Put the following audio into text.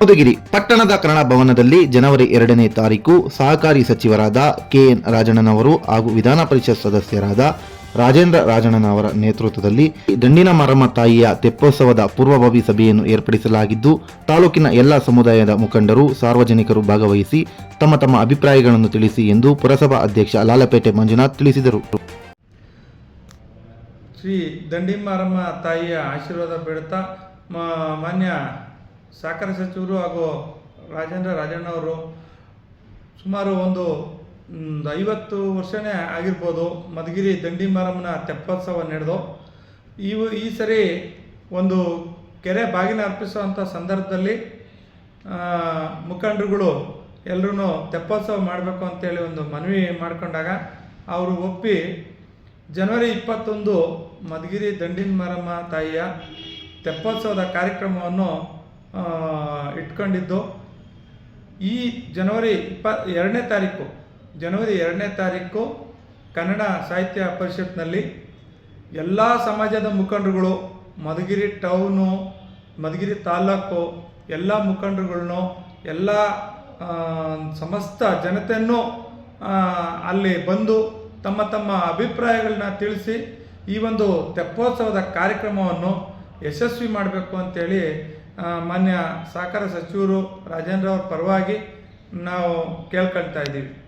ಮಧುಗಿರಿ ಪಟ್ಟಣದ ಕನ್ನಡ ಭವನದಲ್ಲಿ ಜನವರಿ ಎರಡನೇ ತಾರೀಕು ಸಹಕಾರಿ ಸಚಿವರಾದ ಕೆಎನ್ ರಾಜಣ್ಣನವರು ಹಾಗೂ ವಿಧಾನ ಪರಿಷತ್ ಸದಸ್ಯರಾದ ರಾಜೇಂದ್ರ ರಾಜಣ್ಣನವರ ನೇತೃತ್ವದಲ್ಲಿ ದಂಡಿನ ಮರಮ್ಮ ತಾಯಿಯ ತೆಪ್ಪೋತ್ಸವದ ಪೂರ್ವಭಾವಿ ಸಭೆಯನ್ನು ಏರ್ಪಡಿಸಲಾಗಿದ್ದು, ತಾಲೂಕಿನ ಎಲ್ಲ ಸಮುದಾಯದ ಮುಖಂಡರು, ಸಾರ್ವಜನಿಕರು ಭಾಗವಹಿಸಿ ತಮ್ಮ ತಮ್ಮ ಅಭಿಪ್ರಾಯಗಳನ್ನು ತಿಳಿಸಿ ಎಂದು ಪುರಸಭಾ ಅಧ್ಯಕ್ಷ ಲಾಲಪೇಟೆ ಮಂಜುನಾಥ್ ತಿಳಿಸಿದರು. ಶ್ರೀ ದಂಡಿಮಾರಮ್ಮ ತಾಯಿಯ ಆಶೀರ್ವಾದ ಬೇಡುತ್ತಾ ಮಾನ್ಯ ಸಹಕಾರ ಸಚಿವರು ಹಾಗೂ ರಾಜೇಂದ್ರ ರಾಜಣ್ಣ ಅವರು ಸುಮಾರು ಒಂದು ಐವತ್ತು ವರ್ಷನೇ ಆಗಿರ್ಬೋದು ಮಧುಗಿರಿ ದಂಡಿ ಮಾರಮ್ಮನ ತೆಪ್ಪೋತ್ಸವ ನಡೆದು, ಇವು ಈ ಸರಿ ಒಂದು ಕೆರೆ ಬಾಗಿನ ಅರ್ಪಿಸುವಂಥ ಸಂದರ್ಭದಲ್ಲಿ ಮುಖಂಡರುಗಳು ಎಲ್ಲರೂ ತೆಪ್ಪೋತ್ಸವ ಮಾಡಬೇಕು ಅಂತೇಳಿ ಒಂದು ಮನವಿ ಮಾಡಿಕೊಂಡಾಗ ಅವರು ಒಪ್ಪಿ ಜನವರಿ ಇಪ್ಪತ್ತೊಂದು ಮಧುಗಿರಿ ದಂಡಿನ ಮಾರಮ್ಮ ತಾಯಿಯ ತೆಪ್ಪೋತ್ಸವದ ಕಾರ್ಯಕ್ರಮವನ್ನು ಇಟ್ಕೊಂಡಿದ್ದು. ಈ ಜನವರಿ ಇಪ್ಪ ಎರಡನೇ ತಾರೀಕು, ಜನವರಿ ಎರಡನೇ ತಾರೀಕು ಕನ್ನಡ ಸಾಹಿತ್ಯ ಪರಿಷತ್ನಲ್ಲಿ ಎಲ್ಲ ಸಮಾಜದ ಮುಖಂಡರುಗಳು, ಮಧುಗಿರಿ ಟೌನು, ಮಧುಗಿರಿ ತಾಲ್ಲೂಕು ಎಲ್ಲ ಮುಖಂಡರುಗಳನ್ನು, ಎಲ್ಲ ಸಮಸ್ತ ಜನತೆಯನ್ನು ಅಲ್ಲಿ ಬಂದು ತಮ್ಮ ತಮ್ಮ ಅಭಿಪ್ರಾಯಗಳನ್ನ ತಿಳಿಸಿ ಈ ಒಂದು ತೆಪ್ಪೋತ್ಸವದ ಕಾರ್ಯಕ್ರಮವನ್ನು ಯಶಸ್ವಿ ಮಾಡಬೇಕು ಅಂತೇಳಿ ಮಾನ್ಯ ಸಹಕಾರ ಸಚಿವರು ರಾಜೇಂದ್ರ ಅವ್ರ ಪರವಾಗಿ ನಾವು ಕೇಳ್ಕೊಳ್ತಾ ಇದ್ದೀವಿ.